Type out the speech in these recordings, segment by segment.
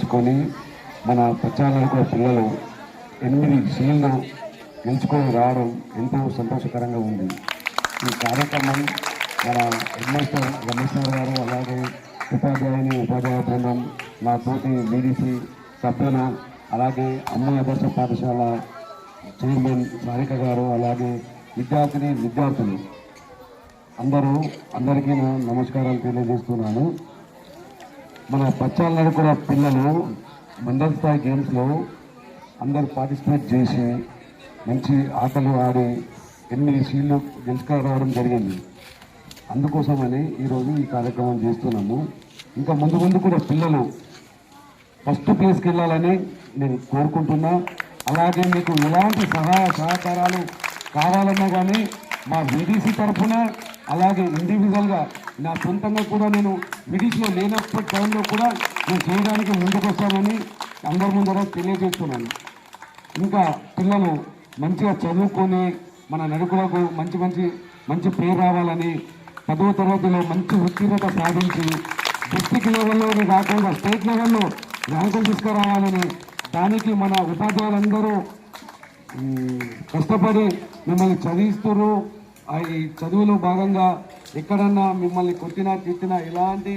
గెలుచుకొని మన పచ్చాలకు పిల్లలు ఎనిమిది సీన్లు గెలుచుకొని రావడం ఎంతో సంతోషకరంగా ఉంది. ఈ కార్యక్రమం మన హెడ్మాస్టర్ రమేశ్వర్ గారు అలాగే ఉపాధ్యాయుని ఉపాధ్యాయ బృందం మా తోటి బీడీసీ సభ్యులు అలాగే అమ్మ ఆదర్శ పాఠశాల చైర్మన్ సారిక గారు అలాగే విద్యార్థిని విద్యార్థులు. అందరూ అందరికీ నా నమస్కారాలు తెలియజేస్తున్నాను. మన పచ్చాల నడుకున్న పిల్లలు మండల స్థాయి గేమ్స్లో అందరూ పార్టిసిపేట్ చేసి మంచి ఆటలు ఆడి ఎన్ని సీట్లు గెలుచుకురావడం జరిగింది. అందుకోసమని ఈరోజు ఈ కార్యక్రమం చేస్తున్నాము. ఇంకా ముందు ముందు కూడా పిల్లలు ఫస్ట్ ప్లేస్కి వెళ్ళాలని నేను కోరుకుంటున్నా. అలాగే మీకు ఎలాంటి సహాయ సహకారాలు కావాలన్నా కానీ మా బీడీసీ తరఫున అలాగే ఇండివిజువల్గా నా సొంతంగా కూడా నేను మిడిస్లో లేనప్పటి టైంలో కూడా నేను చేయడానికి ముందుకు వస్తానని అందరి ముందర తెలియజేస్తున్నాను. ఇంకా పిల్లలు మంచిగా చదువుకొని మన నడుకులకు మంచి మంచి మంచి పేరు రావాలని పదవ తరగతిలో మంచి ఉత్తీర్ణత సాధించి డిస్టిక్ లెవెల్లోనే కాకుండా స్టేట్ లెవెల్లో ర్యాంకులు తీసుకురావాలని దానికి మన ఉపాధ్యాయులందరూ కష్టపడి మిమ్మల్ని చదివిస్తున్నారు. ఆ ఈ చదువులో భాగంగా ఎక్కడన్నా మిమ్మల్ని కొట్టినా తిట్టినా ఎలాంటి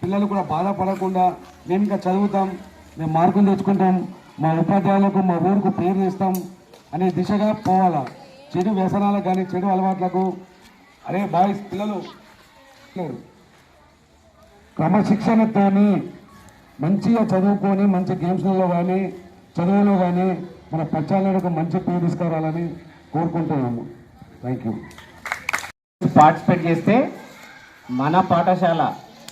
పిల్లలు కూడా బాధపడకుండా మేము ఇంకా చదువుతాం మేము మార్కులు తెచ్చుకుంటాం మా ఉపాధ్యాయులకు మా ఊరుకు పేరు ఇస్తాం అనే దిశగా పోవాలా? చెడు వ్యసనాలకు కానీ చెడు అలవాట్లకు? అరే బాయ్స్ పిల్లలు క్రమశిక్షణతో క్రమశిక్షణతోని మంచిగా చదువుకొని మంచి గేమ్స్లలో కానీ చదువులో కానీ మన పచ్చాలకు మంచి పేరు తీసుకురావాలని కోరుకుంటున్నాము. థ్యాంక్ యూ పార్టిసిపేట్ చేస్తే మన పాఠశాల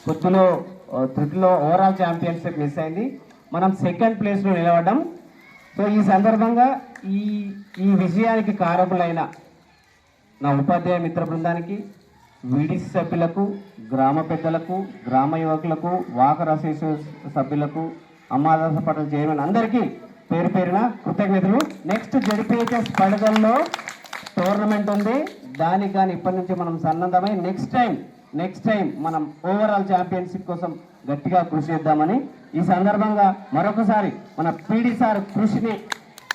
పొద్దులో ఆ, తృటిలో ఓవరాల్ ఛాంపియన్షిప్ మిస్ అయింది. మనం సెకండ్ ప్లేస్లో నిలబడ్డం సో ఈ సందర్భంగా ఈ ఈ విజయానికి కారకులైన నా ఉపాధ్యాయ మిత్ర బృందానికి వీడిసి సభ్యులకు గ్రామ పెద్దలకు గ్రామ యువకులకు వాకర్ అసోసియేషన్ సభ్యులకు అమ్మాదాస పట్టణ చైర్మన్ అందరికీ పేరు పేరున కృతజ్ఞతలు. నెక్స్ట్ జడిపిహెచ్ఎస్ పడగల్లో టోర్నమెంట్ ఉంది. దానికి కానీ ఇప్పటి నుంచి మనం సన్నద్ధమై నెక్స్ట్ టైం నెక్స్ట్ టైం మనం ఓవరాల్ ఛాంపియన్షిప్ కోసం గట్టిగా కృషి చేద్దామని ఈ సందర్భంగా మరొకసారి మన పీడి సార్ కృషిని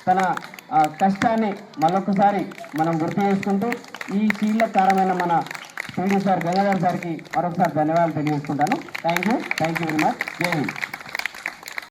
తన కష్టాన్ని మరొకసారి మనం గుర్తు చేసుకుంటూ ఈ కీలకరమైన మన పీడి సార్ గంగాధర్ సార్కి మరొకసారి ధన్యవాదాలు తెలియజేసుకుంటాను. Thank you thank you very much జై హింద్